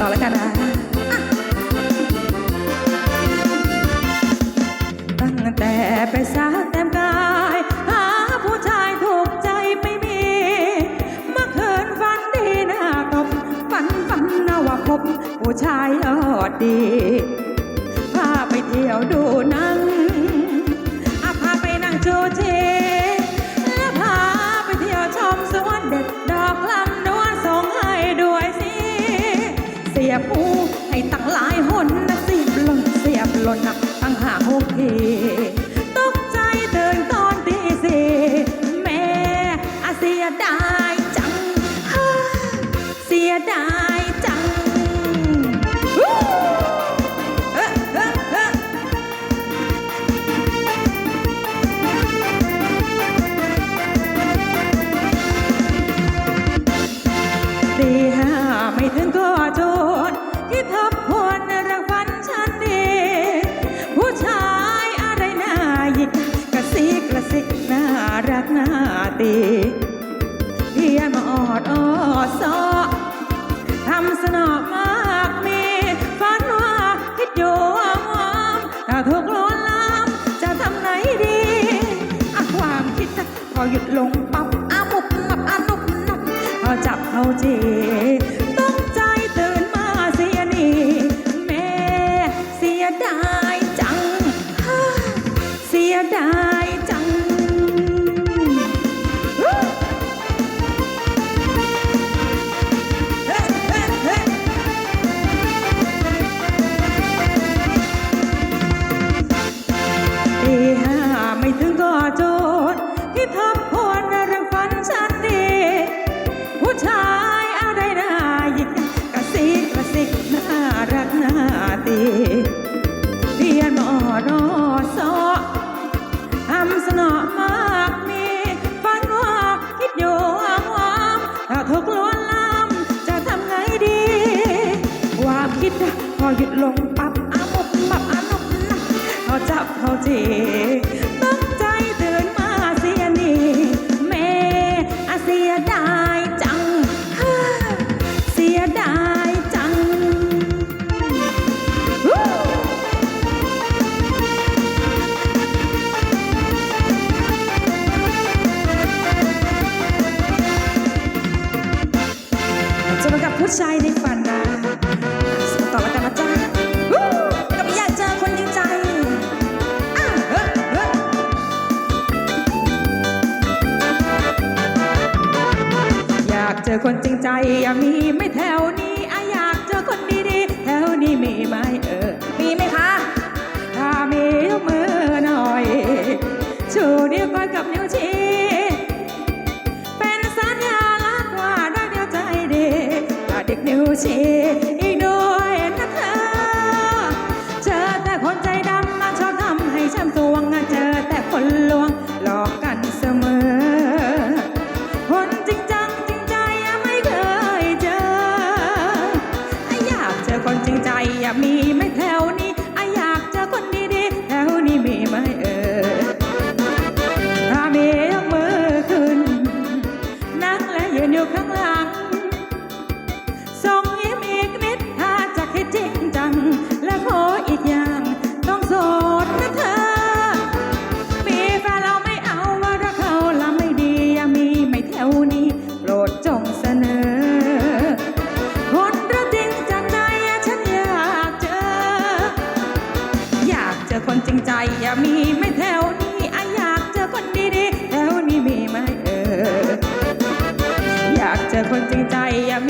ต่อแล้วกันนะตั้งแต่ไปสาวเต็มกาย หาผู้ชายถูกใจไม่มีเมื่อคืนฝันดีหน้าตบฝันฝันนะว่าพบผู้ชายยอดดี พาไปเที่ยวดูนัง บอูให้ตั้งหลายหนนะเสียบหล่นเสียบหล่นนะตั้งหาหกทีตกใจตื่นตอนตีสี่แม่อาเสียดายจังเสียดาย อดซอทำสนอมากมีฝันว่าคิดอยู่ว่าวามถ้าถูกลวนลามจะทำไหนดีอะความคิดนะพอหยุดลงปับอามุบนับอานุบนับพอจับเอาจีต้องใจตื่นมาเสียนี่แม่เสียดายจังเสียดาย มากมีฝันว่าคิดอยู่ว่าว่าถ้าถูกลวนลามจะทำไงดีความคิดนะพอหยุดลงปับอามุบปับอานุบนะเขาจับเขาจี ผู้ชายในฝันนะสต่อแล้วกันนะจ๊ะวู้ก็ไม่อยากเจอคนจริงใจอะเฮ้ยเฮ้ยอยากเจอคนจริงใจอะมีไม่แถวนี้อะอยากเจอคนดีๆแถวนี้มีไหมเออ นิวชีอีกด้วยนะเธอเจอแต่คนใจดำมาชอบทำให้ช้ำสวงเจอแต่คนลวงหลอกกันเสมอ คนจริงจังจริงใจยังไม่เคยเจอ อยากเจอคนจริงใจอยากมี จอคนจริงใจอย่ามีไม่แถวนี้ไออยากเจอคนดีๆแถวนี้มีไหมเอออยากเจอคนจริงใจอย่ามี